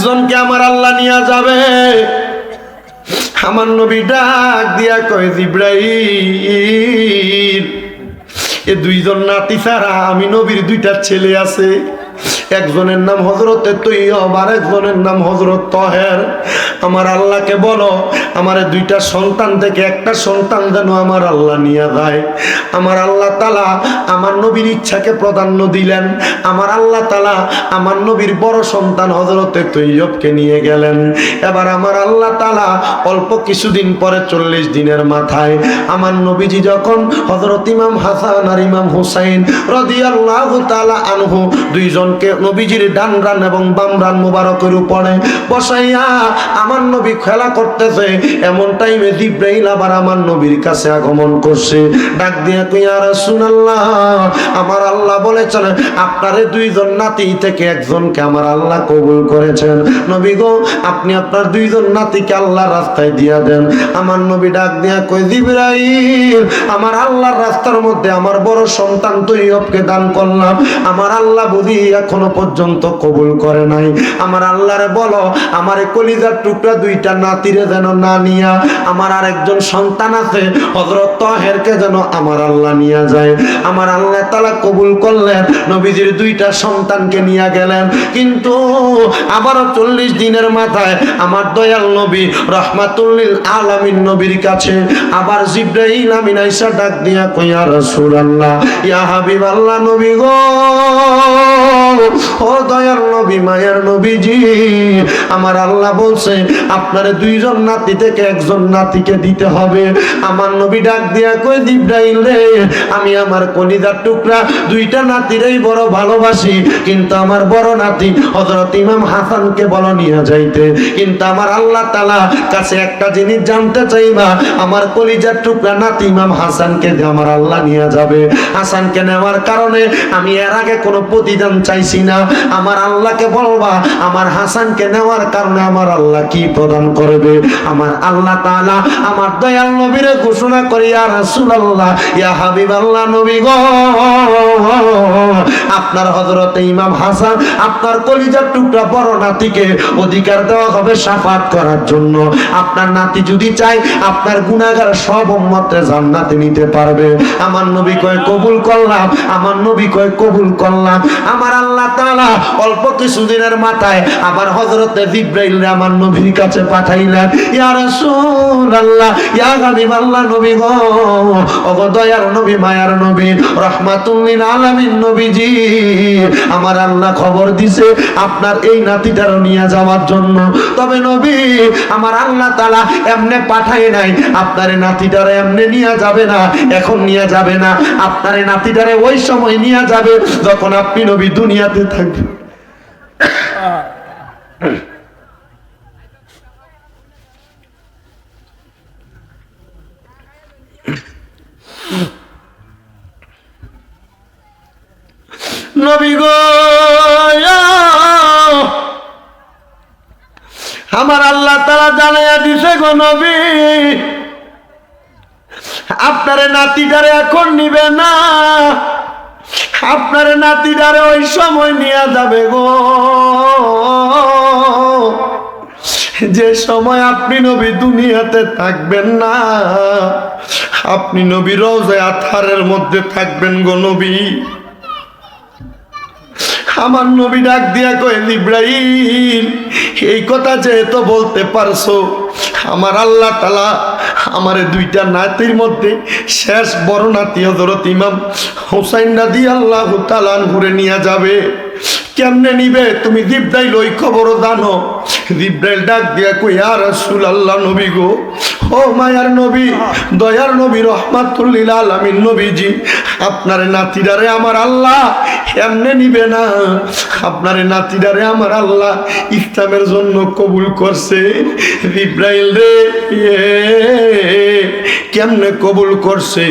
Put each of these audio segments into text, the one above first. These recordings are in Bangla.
একজনকে আমার আল্লাহ নিয়ে যাবে। আমার নবী ডাক দিয়া কয় জিব্রাহিম এ দুইজন নাতি ছাড়া আমি নবীর দুইটা ছেলে আছে। একজনের নাম হজরতে তৈয়ব আর একজনের নাম হজরত তহের। আমার আল্লাহকে বলো, আমার দুইটা সন্তান থেকে একটা সন্তান যেন আমার আল্লাহ নিয়ে যায়। আমার আল্লাহ তালা আমার নবীর ইচ্ছাকে প্রাধান্য দিলেন। আমার আল্লাহ তালা আমার নবীর বড় সন্তান হজরতে তৈয়বকে নিয়ে গেলেন। এবার আমার আল্লাহ তালা অল্প কিছুদিন পরে চল্লিশ দিনের মাথায় আমার নবীজি যখন হজরত ইমাম হাসান আর ইমাম হুসাইন রদিয়াল্লাহু তালা আনহু দুইজনকে নবীজির ডান রান এবং বাম রান মুবারকের উপরে বসাইয়া আমার নবী খেলা করতেছে, এমন টাইমে জিব্রাইল আবার আমার নবীর কাছে আগমন করছে। ডাক দিয়ে কইয়া রাসূলুল্লাহ। আমার আল্লাহ বলেছেন, আপনারে দুইজন নাতি থেকে একজনকে আমার আল্লাহ কবুল করেছেন। নবী গো, আপনি আপনার দুইজন নাতিকে আল্লাহর রাস্তায় দিয়া দেন। আমার নবী ডাক দিয়া কই জিব্রাইল, আমার আল্লাহর রাস্তার মধ্যে আমার বড় সন্তান তৈয়বকে দান করলাম। আমার আল্লাহ বুঝি এখনও পর্যন্ত কবুল করে নাই। আমার আল্লাহরে বলো, আমার কলিজার টুকরা দুইটা নাতিরে যেন না নিয়া আমার আরেকজন সন্তান আছে হজরত তহেরকে যেন আমার আল্লাহ নিয়ে যায়। আমার আল্লাহ তালা কবুল করলেন, নবীজির দুইটা সন্তানকে নিয়ে গেলেন। কিন্তু আবারও চল্লিশ দিনের মাথায় আমার দয়াল নবী রহমাতুল্লিল আলামিন নবীর কাছে আবার জিব্রাইল আমিন আইসা ডাক দিয়া কইয়া রসুল আল্লাহ ইয়া হাবিবাল্লাহ নবী গো, ও দয়াল নবী, মায়ের নবীজি, আমার আল্লাহ বলছে আপনার দুইজন নাতি থেকে একজন নাতিকে দিতে হবে। আমার নবী ডাক দিয়া কই জিব্রাইল রে, আমি আমার কলিজার টুকরা দুইটা নাতিরই বড় ভালোবাসি। কিন্তু আমার বড় নাতি হযরত ইমাম হাসানকে বলো নিয়ে যাইতে। কিন্তু আমার আল্লাহ তাআলা কাছে একটা জিনিস জানতে চাইবা আমার কলিজার টুকরা নাতি ইমাম হাসানকে আমার আল্লাহ নিয়ে যাবে। হাসানকে নেওয়ার কারণে আমি এর আগে কোনো প্রতিদান চাইছি না। আমার আল্লাহকে বলবা, আমার হাসানকে নেওয়ার কারণে আমার আল্লাহ কি প্রদান করবে? আমার আল্লাহ তাআলা আমার দয়াল নবীরে ঘোষণা করি, ইয়া রাসূলুল্লাহ, ইয়া হাবিবাল্লাহ নবী গো, আপনার হযরত ইমাম হাসান আপনার কলিজার টুকরা বড় নাতিকে অধিকার দেওয়া হবে সাফাত করার জন্য। আপনার নাতি যদি চায়, আপনার গুনাহগার সব উম্মতে জান্নাতে নিতে পারবে। আমার নবী কয়, কবুল করলাম। আমার নবী কয়, কবুল করলাম। আমার আল্লাহ তাআলা অল্প কিছুদিনের মাথায় আবার হযরতে জিব্রাইল আমার নবীর কাছে পাঠাইলেন ইয়া রাসূলুল্লাহ, ইয়া হাবিবাল্লাহ নবী গো, ওগো দয়ার নবী, মায়ার নবী, রহমাতুল লিল আলামিন নবীজি, আমার আল্লাহ খবর দিছে আপনার এই নাতিটারও নিয়ে যাওয়ার জন্য। তবে নবী, আমার আল্লাহ তাআলা এমনে পাঠাই নাই, আপনার নাতিটারে এমনে নিয়ে যাবে না, এখন নিয়ে যাবে না, আপনার নাতিটারে ওই সময় নিয়ে যাবে যখন আপনি নবী দুনিয়াতে থাকবেন। নবী গো আমার আল্লাহ তারা জানাইয়া দিছে গো নবী, আপনারে নাতিটারে এখন নিবে না, আপনারে নাতিটারে ওই সময় নিয়ে যাবে গো। যে সময় আপনি নবী দুনিয়াতে থাকবেন না, আপনি নবী রোজে আথারের মধ্যে থাকবেন গো নবী। আমার নবী ডাক দিয়া কয়েন ইব্রাহিম, এই কথা যেহেতু বলতে পারছ, আমার আল্লাহ তালা আমার দুইটা নাতির মধ্যে শেষ বড় নাতি হজরত ইমাম হোসাইন নাদি আল্লাহ তালান ঘুরে নিয়ে যাবে। কেমনে নিবে? তুমি জিব্রাইল ওই খবরও জানো। জিব্রাইল ডাক দিয়া কই আর রসুল আল্লাহ নবী গো। ও মায়ার নবী দয়ার নবী রহমাতুল্লিল আলমিন নবীজি, আপনার নাতিদারে আমার আল্লাহ এমনে নিবে না। আপনার নাতিদারে আমার আল্লাহ ইসলামের জন্য কবুল করছে। ইব্রাহিল রে কেমনে কবুল করছে?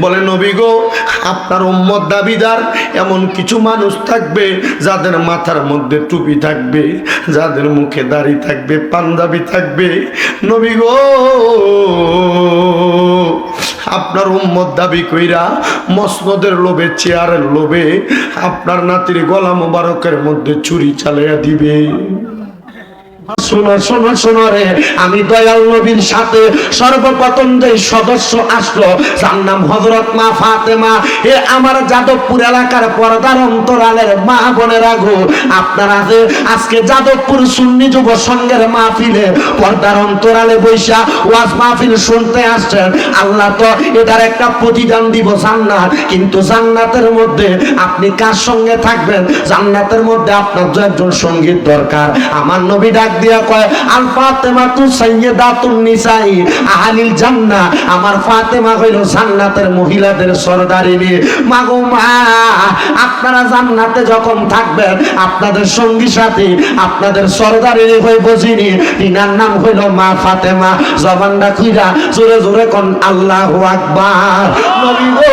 বলে, নবী গো, আপনার উম্মত দাবিদার এমন কিছু মানুষ থাকবে যাদের মাথার মধ্যে টুপি থাকবে, যাদের মুখে দাড়ি থাকবে, পাঞ্জাবি থাকবে। নবী গো আপনার উম্মত দাবি কইরা মসনদের লোভে, চেয়ারের লোভে আপনার নাতির গলা মোবারকের মধ্যে চুরি চালাইয়া দিবে। আমি দয়াল নবীর সাথে সর্বপ্রথম যে সদস্য আসলো, যার নাম হজরত মা ফাতেমা। এ আমার যাদবপুর এলাকার পর্দার অন্তরালের মা আপনারা যে আজকে যাদবপুর সুন্নি যুব মাহফিলে পর্দার অন্তরালে বৈশা ওয়াজ মাহফিল শুনতে আসছেন, আল্লাহ তো এটার একটা প্রতিদান দিব জান্নাত। কিন্তু জান্নাতের মধ্যে আপনি কার সঙ্গে থাকবেন? জান্নাতের মধ্যে আপনার একজন সংগীত দরকার। আমার নবী ডাক দিয়া কয়, আল ফাতেমা তু নিসাই আমার ফাতেমা হইল জান্নাতের মহিলাদের সরদারিনী মাগো মা, আপনারা জান্নাতে যখন থাকবেন, আপনাদের সঙ্গী সাথী, আপনাদের সরদারিনী হয়ে বসিনি ইনার নাম হইল মা ফাতেমা। জবানটা খুইরা জোরে জোরে কোন, আল্লাহু আকবার। নবী গো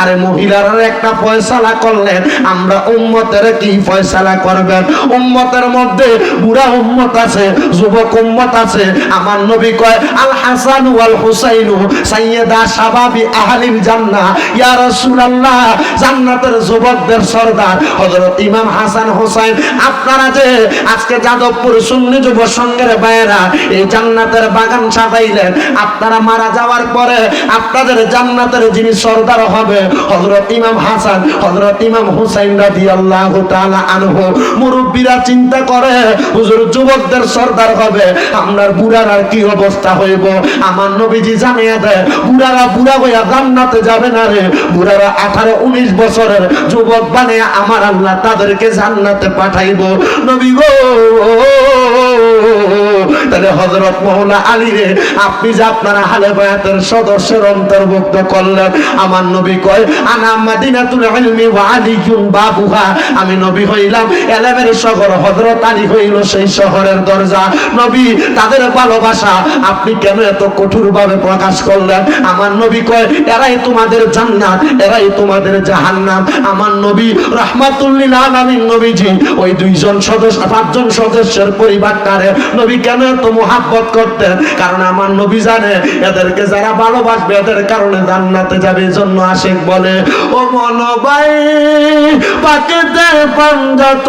আরে মহিলারা একটা ফয়সালা করলেন, আমরা উম্মতের কি ফয়সালা করবেন? উম্মতের মধ্যে বুড়া উম্মত আছে, যুবক উম্মত আছে। আমার নবী কয়, আল হাসান ওয়াল হুসাইনু সাইয়্যিদা শাবাবি আহলিল জান্নাহ। ইয়া রাসূলুল্লাহ, জান্নাতের যুবকদের সরদার। হযরত ইমাম হাসান হোসেন আপনারা যে আজকে যাদবপুর সুন্নি যুব সংঘের বাইরা এই জান্নাতের বাগান সাজাইলেন, আপনারা মারা যাওয়ার পরে আপনাদের জান্নাতের যিনি সর্দার হবে, হযরত ইমাম হাসান, হযরত ইমাম হুসাইন রাদিয়াল্লাহু তাআলা আনহু, মুরব্বিরা চিন্তা করে, হুজুর, যুবকদের সর্দার হবে আপনার বুড়ার আর কি অবস্থা হইব? আমার নবীজি জানিয়ে দেয়, বুড়ারা বুড়া হইয়া জান্নাতে যাবে না রে। বুড়ারা আঠারো উনিশ বছরের যুবক বানিয়ে আমার আল্লাহ তাদেরকে জান্নাতে পাঠাইব। নবী গো, তাহলে হজরত মৌলা আলী রে, আপনি যে আপনারা হালে বায়াতের সদস্যের অন্তর্ভুক্ত করলেন আমার নবী কয়, আনা মাদিনাতুল ইলমি ওয়া আলিয়ুন বাবুহা। আমি নবী হইলাম, এলেমের শহর হযরত আলী হইল সেই শহরের দরজা। নবী, তাদের ভালোবাসা, আপনি কেন এত কঠোর ভাবে প্রকাশ করলেন? আমার নবী কয়, এরাই তোমাদের জান্নাত, এরাই তোমাদের জাহান্নাম। আমার নবী রাহমাতুল্লিল আলামিন নবীজি, ওই দুইজন সদস্য, পাঁচজন সদস্যের পরিবারটারে নবী কেন এত মোহাব্বত করতেন? কারণ আমার নবী জানে, এদেরকে যারা ভালোবাসবে, এদের কারণে জান্নাতে যাবে এই জন্য আশেক বলে, ও মনবাই পাকেতে পাঞ্জাত,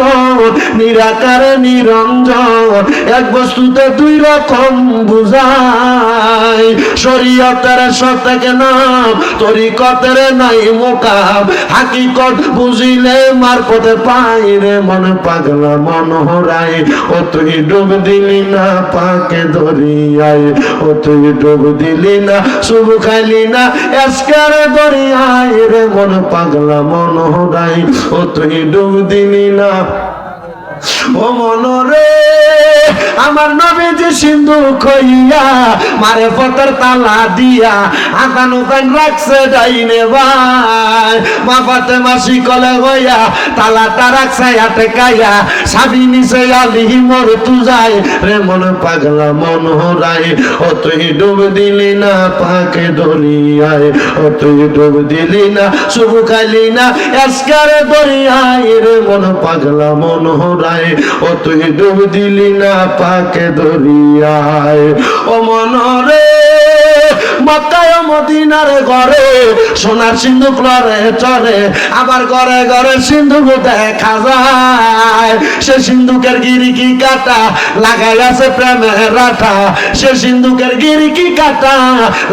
নিরাকারে, নিরঞ্জন, এক বস্তুতে দুই রকম বুঝায় শরীয়তের সত্যকে নাম, তরিকতের নাই মোকাম, হাকিকত বুঝিলে মারপথে পাই রে মন পাগলা মন হরাই ও তুই ডুব দিলি না পাকে দরিয়ায় ও তুই ডুব দিলি না, শুভ খাইলি না এসকার দরিয়ায় রে মন পাগলা মন হরাই ও তুই ডুব দিলি না। ও মনরে, আমার নবীজি সিন্ধু কইয়া মারে ফতর তালা দিয়া আদান উদান রাখছে ডাইনে ভাই মা ফাতে মাসি কলে হইয়া তালাটা রাখছে হাতে কাইয়া, সাবি নিছে আলি মোর তু যায় রে মন পাগলা মন হরাই, ও তুই ডুব দিলি না পাকে দরিয়ায় ও তুই ডুব দিলি না, শুভ খাইলি না, এসকারে দরিয়ায়। রে মন পাগলা মন হরাই ও তুই ডুব দিলি না পাকে দরিয়ায়। ও মনরে, মক্কায় ঘরে সোনার সিন্ধুক আবার ঘরে ঘরে সিন্ধুক দেখা যায়। সে সিন্ধুকের গিরি কি কাটা, লাগাই আছে প্রেমের রাটা সে সিন্ধুকের কাটা,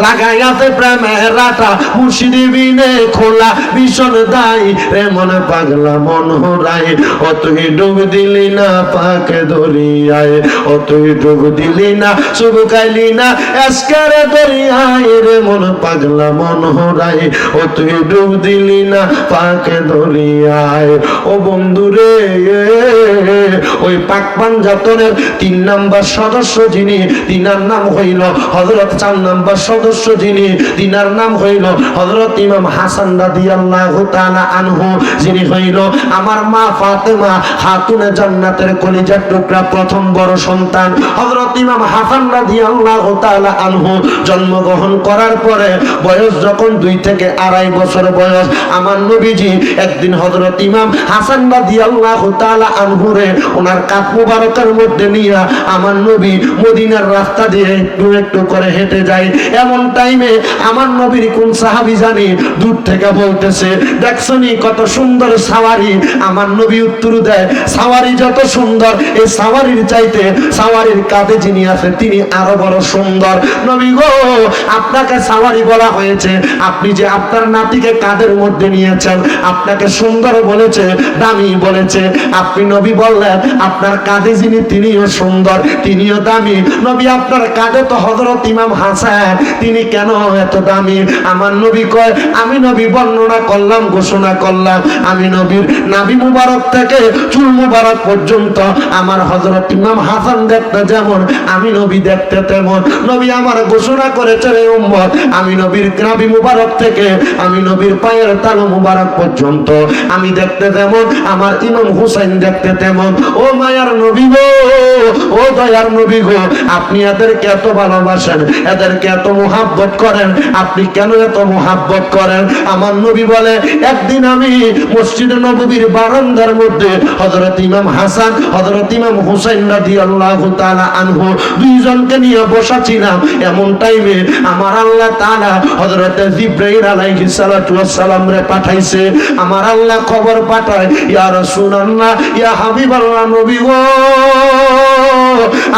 লাগাই আছে প্রেমের রাটা মুর্শিদি বিনে খোলা ভীষণ দাই রে মনে পাগলা মন হরাই ও তুই ডুব দিলি না পাকে দরিয়ায়, ও দিলি না খাইলি না, এসকারে দরিয়ায় রে মন পাগলা মন হরাই ও তুই ডুব দিলি না পাকে দরিয়ায়। ও বন্ধু রে, ওই পাক পাঞ্জাতনের তিন নাম্বার সদস্য যিনি, তিনার নাম হইল হজরত চার নাম্বার সদস্য যিনি, তিনার নাম হইল হজরত ইমাম হাসান রাদিয়াল্লাহু তাআলা আনহু, যিনি হইল আমার মা ফাতেমা, খাতুনে জান্নাতের কলিজার টুকরা প্রথম বড় সন্তান হযরত ইমাম হাসান রাদিয়াল্লাহু তাআলা আনহু। জন্মগ্রহণ করার পরে বয়স যখন দুই থেকে আড়াই বছর বয়স, আমার নবীজি একদিন হযরত ইমাম হাসান রাদিয়াল্লাহু তাআলা আনহু রে ওনার কাপ মুবারকের মধ্যে নিয়ে আমার নবী মদিনার রাস্তা দিয়ে একটু একটু করে হেঁটে যায়। এমন টাইমে আমার নবীর কোন সাহাবি জানি দূর থেকে বলতেছে দেখছনি কত সুন্দর সাওয়ারি? আমার নবী উত্তর দেয়, সাওয়ারি যত সুন্দর, এই সাওয়ারির চাইতে সাওয়ারির কাঁধে যিনি আছে তিনি আরও বড় সুন্দর। নবী গো, আপনাকে সাওয়ারি বলা হয়েছে, আপনি যে আপনার নাতিকে কাঁধের মধ্যে নিয়েছেন, আপনাকে সুন্দর বলেছে, দামি বলেছে। আপনি নবী বললেন, আপনার কাঁধে যিনি, তিনিও সুন্দর, তিনিও দামি। নবী, আপনার কাঁধে তো হজরত ইমাম হাসান, তিনি কেন এত দামি? আমার নবী কয়, আমি নবী বর্ণনা করলাম, ঘোষণা করলাম। আমি নবীর নাবি মুবারক থেকে চুল মুবারক পর্যন্ত আমার হজরত ইমাম হাসান দেখতে যেমন, আমি নবী দেখতে তেমন। নবী আমার ঘোষণা করেছে রে উম্মত, আমি নবীর নাবি মুবারক থেকে, আমি নবীর পায়ের তালু মুবারক পর্যন্ত। আমি দেখতে তেমন আমার ইমাম হুসাইন দেখতে তেমন। ও মায়ার নবী গো, ও দয়ার নবী গো, আপনি এদেরকে এত ভালোবাসেন, এদেরকে এত মোহাব্বত করেন, আপনি কেন এত মোহাব্বত করেন? আমার নবী বলে, একদিন আমি মসজিদ নবীর বারান্দার মধ্যে হজরত ইমাম হাসান হজরত ইমাম হুসাইন রাজি আল্লাহ তালা আনহু, দুইজনকে নিয়ে বসা ছিলাম এমন টাইমে আমার আল্লাহ তালা হজরত জিব্রাইল আলাইহি সালাম রে পাঠাইছে। আমার আল্লাহ খবর পাঠায়, ইয়া রাসূলুল্লাহ, ইয়া হাবিব আল্লাহ নবী গো।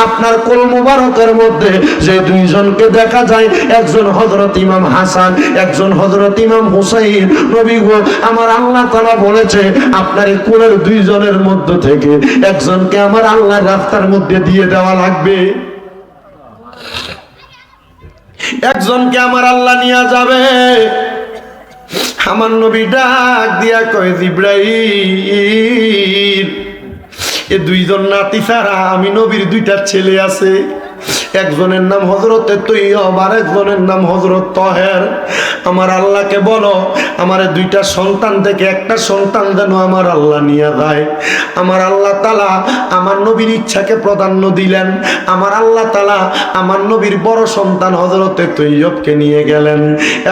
আপনার কোল মুবারকের মধ্যে যে দুইজনকে দেখা যায়, একজন হযরত ইমাম হাসান, একজন হযরত ইমাম হুসাইন। নবী গো, আমার আল্লাহ তাআলা বলেছে, আপনার এই কোলের দুইজনের মধ্য থেকে একজনকে আমার আল্লাহর রাস্তার মধ্যে দিয়ে দেওয়া লাগবে। একজনকে আমার আল্লাহ নিয়ে যাবে। আমার নবী ডাক দিয়া কয়, জিব্রাইল। এ দুইজন নাতি ছাড়া আমি নবীর দুইটা ছেলে আছে। একজনের নাম হজরতে তৈয়ব আর একজনের নাম হজরত তহের। আমার আল্লাহকে বলো, আমার দুইটা সন্তান থেকে একটা সন্তান যেন আমার আল্লাহ নিয়ে যায়। আমার আল্লাহ তালা আমার নবীর ইচ্ছাকে প্রাধান্য দিলেন। আমার আল্লাহ তালা আমার নবীর বড় সন্তান হজরতে তৈয়বকে নিয়ে গেলেন।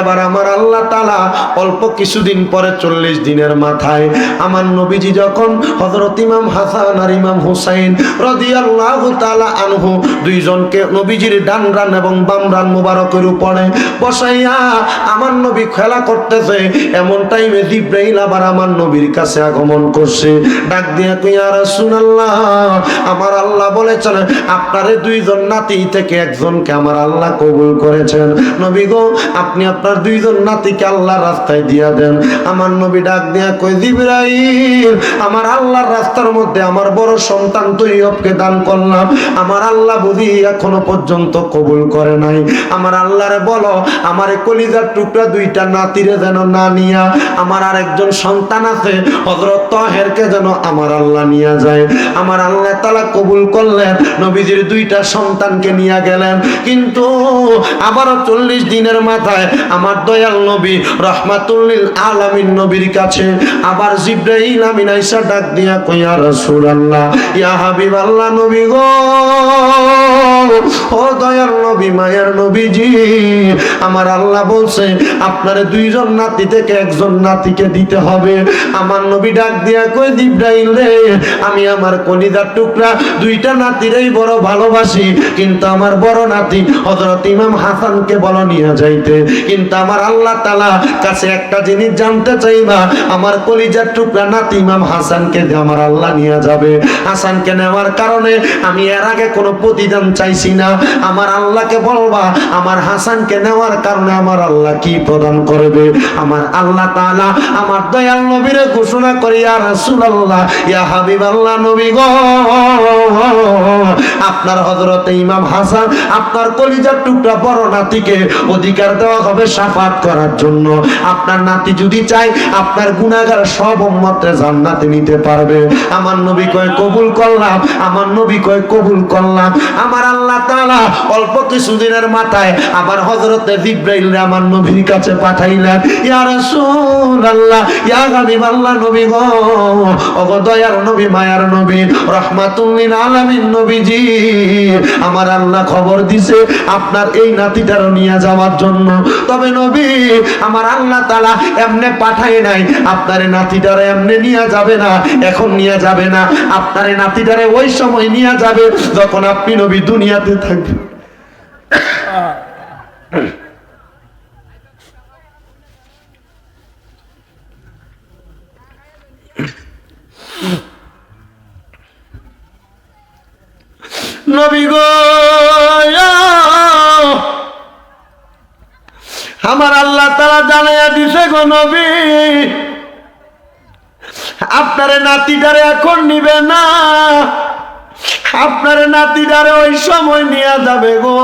এবার আমার আল্লাহ তালা অল্প কিছুদিন পরে চল্লিশ দিনের মাথায় আমার নবীজি যখন হজরত ইমাম হাসান আর ইমাম হুসাইন রদি আল্লাহ তালা আনহু দুইজনকে নবীজির ডান রান এবং বাম রান মুবারকের উপরে বসাইয়া আমার নবী খেলা করতেছে, এমন টাইমে জিব্রাইল আবার আমার নবীর কাছে আগমন করছে। ডাক দিয়া কইয়া রাসূলুল্লাহ। আমার আল্লাহ বলেছেন, আপনারে দুইজন নাতি থেকে একজনকে আমার আল্লাহ কবুল করেছেন। নবী গো, আপনি আপনার দুইজন নাতিকে আল্লাহর রাস্তায় দিয়া দেন। আমার নবী ডাক দিয়া কই জিব্রাইল, আমার আল্লাহর রাস্তার মধ্যে আমার বড় সন্তান তৈয়বকে দান করলাম। আমার আল্লাহ বুঝি এখনও পর্যন্ত কবুল করে নাই। আমার আল্লাহরে বলো, আমার কলিজার টুকরা দুইটা নাতিরে যেন না নিয়া আমার আরেকজন সন্তান আছে হজরত তহেরকে যেন আমার আল্লাহ নিয়ে যায়। আমার আল্লাহ তালা কবুল করলেন, নবীজির দুইটা সন্তানকে নিয়ে গেলেন। কিন্তু আবারও চল্লিশ দিনের মাথায় আমার দয়াল নবী রহমাতুল্লিল আলামিন নবীর কাছে আবার জিব্রাহিল আমিন আইসা ডাক দিয়া কইয়া রাসূল আল্লাহ ইয়া হাবিব আল্লাহ নবী গো, ও দয়াল নবী, মায়ের নবীজি, আমার আল্লাহ বলছে আপনার দুইজন নাতি থেকে একজন নাতিকে দিতে হবে। আমার নবী ডাক দিয়া কই জিব্রাইল রে, আমি আমার কলিজার টুকরা দুইটা নাতিরেই বড় ভালোবাসি। কিন্তু আমার বড় নাতি হযরত ইমাম হাসানকে বলো নিয়ে যাইতে। কিন্তু আমার আল্লাহ তাআলা কাছে একটা জিনিস জানতে চাইবা আমার কলিজার টুকরা নাতি ইমাম হাসানকে আমার আল্লাহ নিয়ে যাবে। হাসানকে নেওয়ার কারণে আমি এর আগে কোনো প্রতিদান চাইছি না। আমার আল্লাহকে বলবা, আমার হাসানকে নেওয়ার কারণে আমার আল্লাহ কি প্রদান করবে? আমার আল্লাহ তাআলা আমার দয়াল নবীরে ঘোষণা করি, ইয়া রাসূলুল্লাহ, ইয়া হাবিবাল্লাহ নবী গো। আপনার হযরতে ইমাম হাসান আপনার কলিজার টুকরা বড় নাতিকে অধিকার দেওয়া হবে সাফাত করার জন্য। আপনার নাতি যদি চায়, আপনার গুনাহগার সব উম্মতে জান্নাতে নিতে পারবে। আমার নবী কয়, কবুল করলাম। আমার নবী কয়, কবুল করলাম। আমার আল্লাহ তাআলা অল্প কিছুদিনের মাথায় আবার হযরতে জিব্রাইল আমার নবী নবীর কাছে পাঠাইলেন নবী গো দয়ার নবী, মায়ার নবী আলামিন নবীজি, আমার আল্লাহ খবর দিছে আপনার এই নাতিটার নিয়ে যাওয়ার জন্য। তবে নবী, আমার আল্লাহ এমনে পাঠায় নাই, আপনার নাতিটারে এমনে নিয়ে যাবে না, এখন নিয়ে যাবে না, আপনার নাতিটারে ওই সময় নিয়ে যাবে, যখন আপনি নবী দুনিয়াতে থাকবেন। নবী গো আমার আল্লাহ তারা জানাইয়া দিছে গো নবী, আপনার নাতিটারে এখন নিবে না, আপনার নাতিটারে ওই সময় নিয়ে যাবে গো।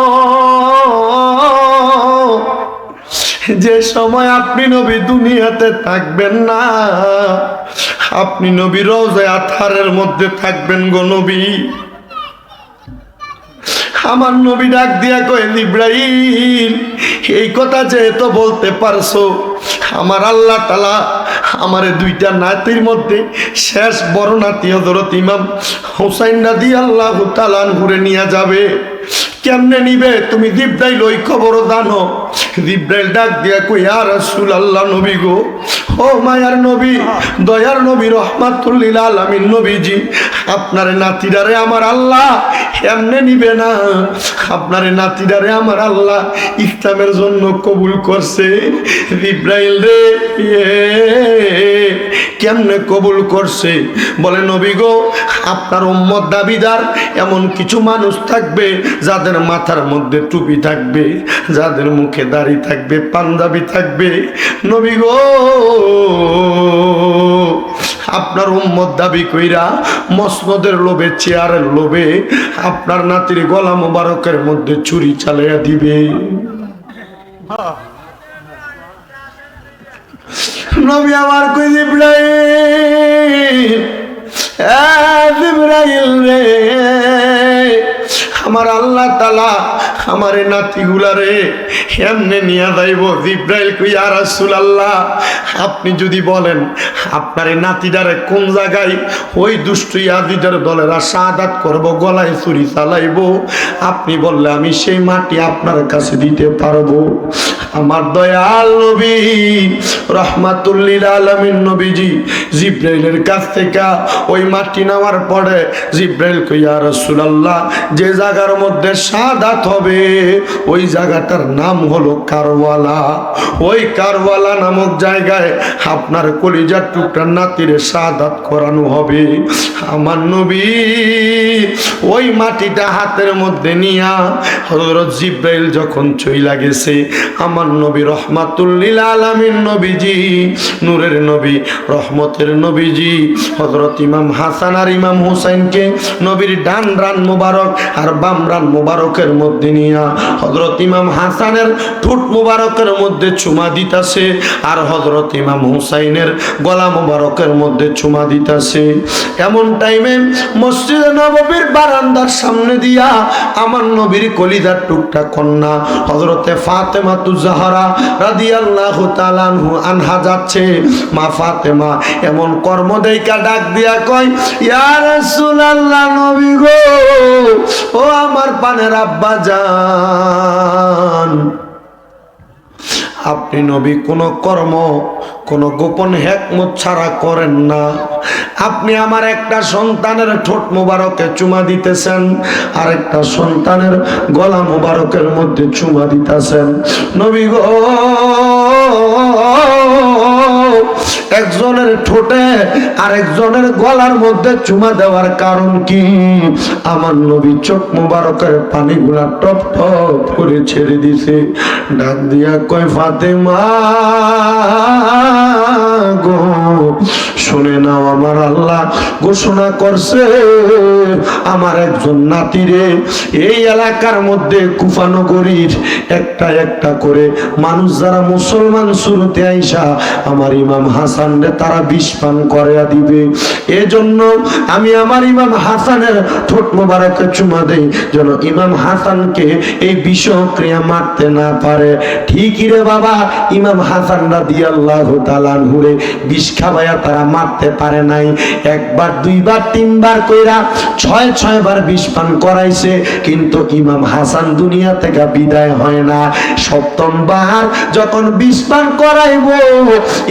যে সময় আপনি নবী দুনিয়াতে থাকবেন না, আপনি নবী রোজে আথারের মধ্যে থাকবেন গো নবী। আমার নবী ডাক দিয়া কয়ে, ইব্রাহিম, এই কথা যেহেতু বলতে পারছ? আমার আল্লাহ তালা আমার দুইটা নাতির মধ্যে শেষ বড় নাতি হজরত ইমাম হোসাইন নাদি আল্লাহ তালান ঘুরে নিয়ে যাবে। কেমনে নিবে? তুমি দিবদাইল ওই খবরও জানো। দিবদাইল ডাক দিয়া কই আর রাসূল আল্লাহ নবী গো ও মায়ার নবী দয়ার নবী রহমাতুল্লিল আলামিন নবীজি আপনার নাতিরারে আমার আল্লাহ এমনে নিবে না। আপনার নাতিরারে আমার আল্লাহ ইসলামের জন্য কবুল করছে। ইব্রাহিম রে ইয়ে, কেমনে কবুল করছে? বলে নবী গো আপনার উম্মত দাবিদার এমন কিছু মানুষ থাকবে যাদের মাথার মধ্যে টুপি থাকবে যাদের মুখে দাড়ি থাকবে পাঞ্জাবি থাকবে। নবী গো আপনার উম্মত দাবি কইরা মসনদের লোভে, চেয়ারের লোভে আপনার নাতির গলা মোবারকের মধ্যে চুরি চালাইয়া দিবে। আমার রে, আমার আল্লাহ তালা আমার নাতিগুলারে এমনে নিয়ে যাইব ইব্রাহিম কইয়া রাসুল আল্লাহ আপনি যদি বলেন আপনার এই নাতিটারে কোন জায়গায় ওই দুষ্টু ইয়াদিদের দলেরা সাদাত করব, গলায় চুরি চালাইব, আপনি বললে আমি সেই মাটি আপনার কাছে দিতে পারব। আমার দয়াল নবী রহমাতুল্লিল আলমিন নবীজি, জিব্রাইলের কাছ থেকে ওই মাটি নেওয়ার পরে জিব্রাইল কইয়া রসুলাল্লাহ, যে জায়গার মধ্যে সাদাত হবে ওই জায়গাটার নাম হলো কারওয়ালা। ওই কারওয়ালা নামক জায়গায় আপনার কলিজার টুকরা নাতিরে সাদাত করানো হবে। আমার নবী ওই মাটিটা হাতের মধ্যে নিয়া হজরত জিব্রাইল যখন চইলা গেছে, আমার নবী রহমাতুল্লিল আলামিন নবীজি, নূরের নবী, রহমতের নবীজি হজরত ইমাম হাসান আর ইমাম হুসাইনকে নবীর ডান রান মুবারক আর বাম রান মুবারকের মধ্যে নিয়া হজরত ইমাম হাসানের ঠোঁট মুবারকের মধ্যে চুমা দিতাছে আর হজরত ইমাম হুসাইনের গলা মুবারকের মধ্যে চুমা দিতাছে। এমন টাইমে মসজিদে নববীর বারান্দার সামনে দিয়া আমার নবীর কলিদার টুকটা কন্যা হজরতে ফাতেমা তুজাহারা রাদিয়াল্লাহু তাআলাহু আনহা যাচ্ছে। মা ফাতেমা এমন কর্ম দেইকা ডাক দিয়া কয়, ইয়া রাসূলুল্লাহ নবী গো, ও আমার পানের আব্বা আপনি নবী, কোনো কর্ম, কোনো গোপন হেকমত ছাড়া করেন না। আপনি আমার একটা সন্তানের ঠোঁট মোবারকে চুমা দিতেছেন আর একটা সন্তানের গলা মোবারকের মধ্যে চুমা দিতেছেন। নবী গো! একজনের ঠোঁটে আর একজনের গলার মধ্যে চুমা দেওয়ার কারণ কি? আমার নবী চোখ মোবারকের পানিগুলা টপ টপ করে ছেড়ে দিছে। ডাক দিয়া কয়, ফাতেমা গো, শুনে নাও আমার আল্লাহ ঘোষণা করছে, আমার একজন নাতিরে এই এলাকার মধ্যে কুফানগরীর একটা একটা করে মানুষ যারা মুসলমান শুরুতে আইসা, আমার ইমাম হাসান রে তারা বিষ পান করে দিবে। এজন্য আমি আমার ইমাম হাসানের ঠোঁট মোবারকে চুমা দেই, যেন ইমাম হাসানকে এই বিষক্রিয়া মারতে না পারে। ঠিকই রে বাবা, ইমাম হাসান রাদি আল্লাহ তালানহুরে বিষ খাবাইয়া তারা মারতে পারে নাই। একবার, দুইবার, তিনবার কইরা ছয় ছয় বার বিষ পান করাইছে, কিন্তু ইমাম হাসান দুনিয়া থেকে বিদায় হয় না। সপ্তম বার যখন বিষ পান করাইব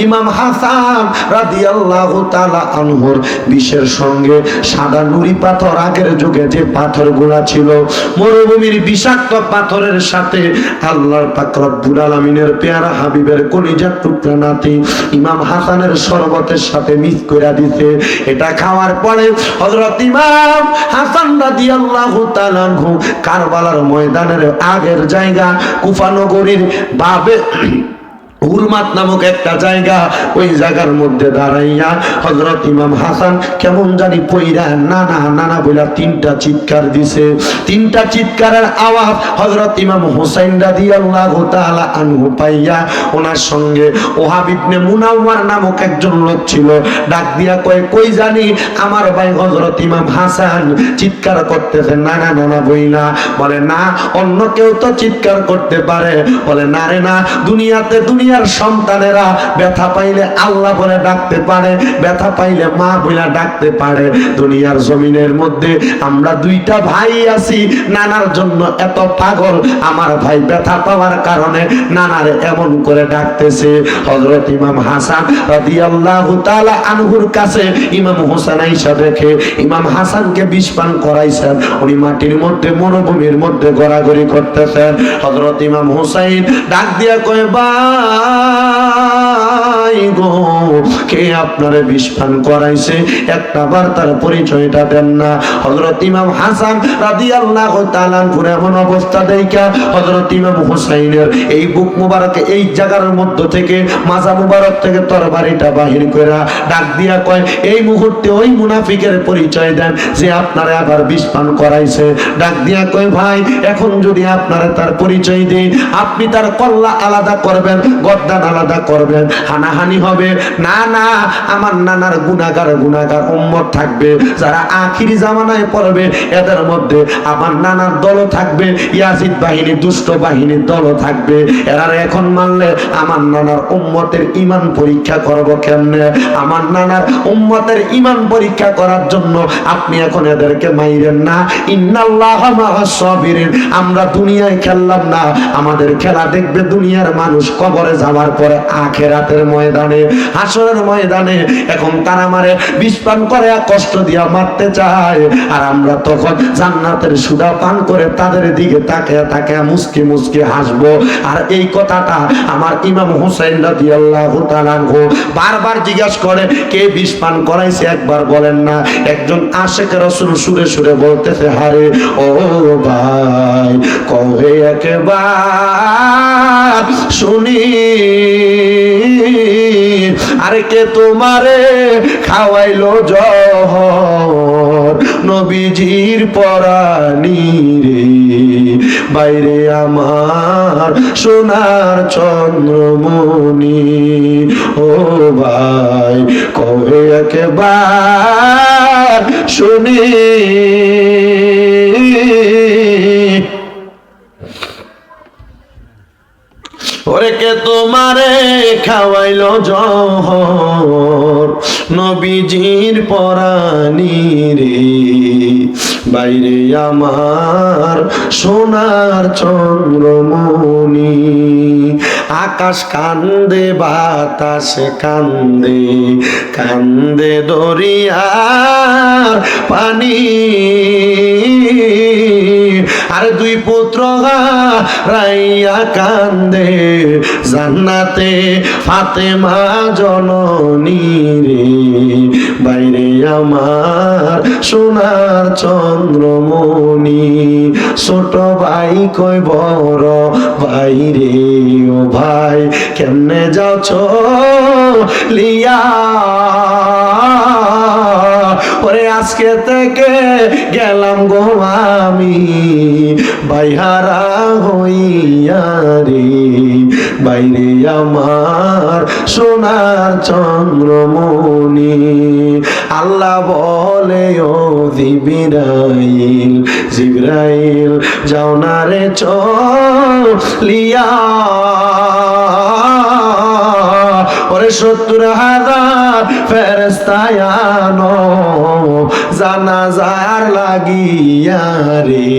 ইমাম হাসান রাদি আল্লাহ তালা আনহুর বিষের সঙ্গে সাদা নুড়ি পাথর আগের যুগে যে পাথরগুলা ছিল, মরুভূমির বিষাক্ত পাথরের সাথে আল্লাহর পাক রব্বুল আলামিনের পেয়ারা হাবিবের কলিজার টুকরা নাতি ইমাম হাসানের শরবতের সাথে মিস করে দিতে এটা খাওয়ার পরে হযরত ইমাম হাসান রাদিয়াল্লাহু তাআলা আনহু কারবালার ময়দানের আগের জায়গা কুফা নগরীর বাবে হুরমাত নামক একটা জায়গা ওই জায়গার মধ্যে দাঁড়াইয়া হজরত ইমাম হাসান কেমন জানি পইরা নানা নানা বইলা তিনটা চিৎকার দিছে। তিনটা চিৎকারের আওয়াজ হজরত ইমাম হুসাইন রাদি আল্লাহ তাআলা আনহু পাইয়া ওনার সঙ্গে ওহাব ইবনে মুনাওয়ার নামক একজন লোক ছিল। ডাক দিয়া কয়, কই জানি, আমার ভাই হজরত ইমাম হাসান চিৎকার করতেছে নানা নানা বইলা। বলে, না, অন্য কেউ তো চিৎকার করতে পারে। বলে, না রে না, দুনিয়াতে দুনিয়ার সন্তানেরা ব্যথা পাইলে আল্লাহ বলে ডাকতে পারে, ব্যথা পাইলে মা বলে ডাকতে পারে। দুনিয়ার জমিনের মধ্যে আমরা দুইটা ভাই আছি, নানার জন্য এত পাগল, আমার ভাই ব্যথা পাওয়ার কারণে নানারে এমন করে ডাকতেছে। হযরত ইমাম হাসান রাদিয়াল্লাহু তাআলা আনহুর কাছে ইমাম হোসেন আইসা দেখে, ইমাম হাসানকে বিষ পান করাইছেন। উনি মাটির মধ্যে, মরুভূমির মধ্যে গড়াগড়ি করতেছেন। হযরত ইমাম হোসাইন ডাক দিয়া কয় এই তরবারিটা বাহির কইরা ডাক দিয়া কয়, এই মুহূর্তে ওই মুনাফিকের পরিচয় দেন যে আপনারে আবার বিষপান করাইছে। ডাক দিয়া কয়, ভাই, এখন যদি আপনারে তার পরিচয় দেই, আপনি তার কল্লা আলাদা করবেন গদ্দান আলাদা করবেন, হানাহানি হবে। না না, আমার নানার গুনাগার গুনাগার উম্মত থাকবে। যারা আখিরি জামানায় পড়বে, এদের মধ্যে আমার নানার দলও থাকবে, ইয়াজিদ বাহিনী দুষ্ট বাহিনীর দলও থাকবে। এরা এখন মানলে আমার নানার উম্মতের ইমান পরীক্ষা করব কেমনে? আমার নানার উম্মতের ইমান পরীক্ষা করার জন্য আপনি এখন এদেরকে মাইরেন না। ইন্নাল্লাহ আমরা দুনিয়ায় খেললাম না। আমাদের খেলা দেখবে দুনিয়ার মানুষ কবরে যাওয়ার পরে আখেরাতের ময়দানে, হাসরের ময়দানে এখন তারা মারে বিষপান করে, কষ্ট দিয়া মারতে চায়। আর আমরা তখন জান্নাতের সুদা পান করে তাদের দিকে তাকে তাকে মুসকি মুসকি হাসবো। আর এই কথাটা আমার ইমাম হুসাইন রাদিয়াল্লাহু তাআলা বারবার জিজ্ঞাসা করে, কে বিষ পান করাইছে? একবার বলেন না। একজন আশেক রসুল সুরে সুরে বলতেছে, হারে, ও ভাই, কহে একবার শুনি আরে কে তোমারে খাওয়াইলো জহর নবীজির পরানি রে, বাইরে আমার সোনার চন্দ্রমণি। ও ভাই, কবে একবার শুনি? ওরে কে তোমারে খাওয়াইল জহর? নবীজির পরানি রে, বাইরে আমার সোনার চন্দ্রমণি। আকাশ কান্দে, বাতাস কান্দে কান্দে দরিয়ার পানি। আর দুই পুত্র রাইয়া কান্দে। জান্নাতে ফাতেমা জননী রে। বাইরে আমার সোনার চন্দ্রমণি। ছোট ভাই কই বড় ভাই রে? ও ভাই, কেমনে যাও লিয়া? ওরে আজকে থেকে গেলাম গো আমি। বাইহারা হইয়া বাইরে আমার সোনার চন্দ্রমণি। আল্লাহ বলে, ও জিবিরাইল, জিব্রাইল, যাও না রে চলিয়া। সত্তর হাজার ফেরস্তায়ানো জানাজার লাগিয়া রে,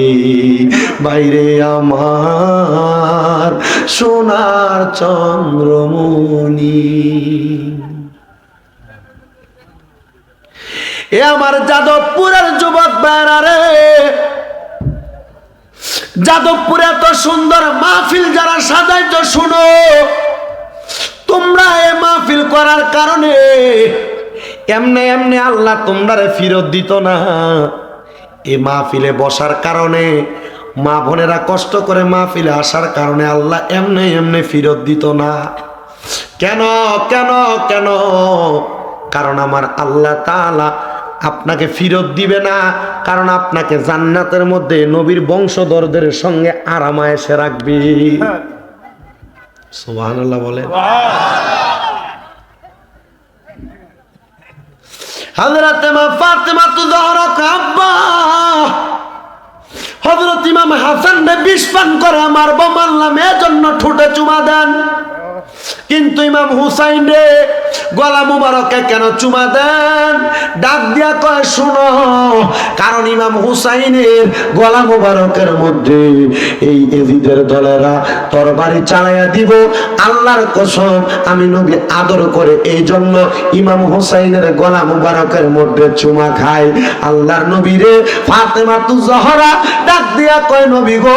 বাইরে আমার সোনার চন্দ্রমণি। এ আমার যাদবপুরের যুবক বেড়ারে যাদবপুরে এত সুন্দর মাহফিল যারা সাজাইছো, শুনো। তোমরা এ মাহফিল করার কারণে এমনে এমনে আল্লাহ তোমরা ফিরত দিত না। এ মাহফিলে বসার কারণে, মা বোনেরা কষ্ট করে মাহফিলে আসার কারণে আল্লাহ এমনে এমনে ফিরত দিত না। কেন কেন কেন? কারণ আমার আল্লাহ তাআলা আপনাকে ফিরত দিবে না। কারণ আপনাকে জান্নাতের মধ্যে নবীর বংশধরদের সঙ্গে আরামায় আরামায়েসে রাখবি। সুবহানাল্লাহ বলে। হযরত মা ফাতেমা তু হযরত ইমাম হাসান বিষ পান করে আমার মারলাম এজন্য ঠুটে চুমা দেন। কিন্তু ইমাম হুসাইন রে, গলা মুবারকে কেন চুমা দেন? ডাক দিয়া কয়, শুনো, কারণ ইমাম হুসাইনের গলা মুবারকের মধ্যে এই এজিদের দলেরা তরবারি চালাইয়া দিব। আল্লাহর কসম, আমি নবী আদর করে এই জন্য ইমাম হুসাইনের গলা মুবারকের মধ্যে চুমা খাই। আল্লাহর নবী রে ফাতেমা তু জহরা, ডাক দিয়া কয়, নবী গো,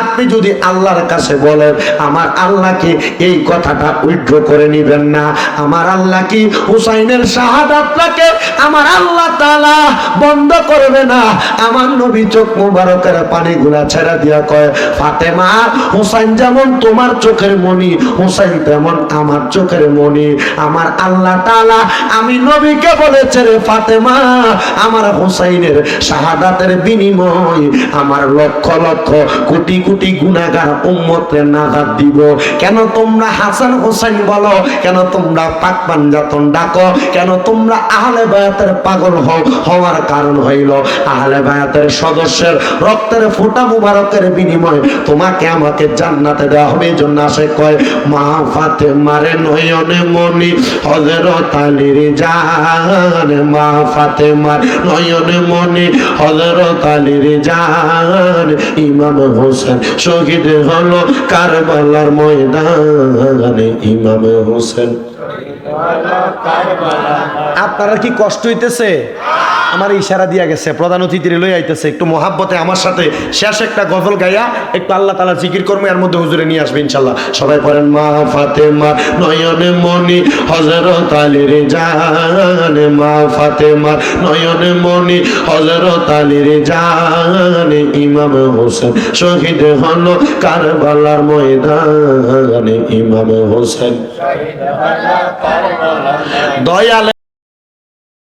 আপনি যদি আল্লাহর কাছে বলেন, আমার আল্লাহকে এই কথাটা উইথড্র করে নিবেন না। আমার আল্লাহ কি হুসাইনের শাহাদাতটাকে আমার আল্লাহ তাআলা বন্ধ করবে না? আমার নবী চোখ মুবারকের পানিগুলা ছেড়ে দিয়া কয়, ফাতেমা, হুসাইন যেমন তোমার চোখের মনি হুসাইন তেমন আমার চোখের মনি আমার আল্লাহ তাআলা, আমি নবীকে বলেছে রে ফাতেমা, আমার হুসাইনের শাহাদাতের বিনিময় আমার লক্ষ লক্ষ কোটি কোটি গুনাহগার উম্মতের নাজাত দিব। কেন তোমরা হাসান হোসেন বলো, কেন তোমরা পাক পাঞ্জাতন ডাকো? কেন তোমরা আহলে বায়াতের পাগল হও? হওয়ার কারণ হইল, আহলে বায়াতের সদস্যের রক্তের ফোঁটা মুবারকের বিনিময় তোমাকে আমাকে জান্নাতে দেওয়া হবে। এই জন্য আসে কয়, মা ফাতে মারে নয়নে মনি হজরত আলীর জান। মা ফাতে মার নয়নে মনি হজরত আলীর জান। ইমাম হোসেন শহীদ হলো কারবালার ময়দানে। ইমাম হোসেন আপনারা কি কষ্ট হইতেছে? আমার ইশারা দিয়া গেছে, প্রধান অতিথিরে লই আইতেছে, একটু মহাব্বতে আমার সাথে শেষ একটা গজল গাইয়া একটু আল্লাহ তালা জিকির কর্ম, এর মধ্যে হুজুরে নিয়ে আসবে ইনশাল্লাহ সবাই পড়েন, মা ফাতেমা, নয়নে মনি হজরত আলীর জান, মা ফাতেমা, নয়নে মনি হজরত আলীর জান, ইমাম হোসেন, শহীদ হল কারবালার ময়দানে, ইমাম হোসেন। দয়ালে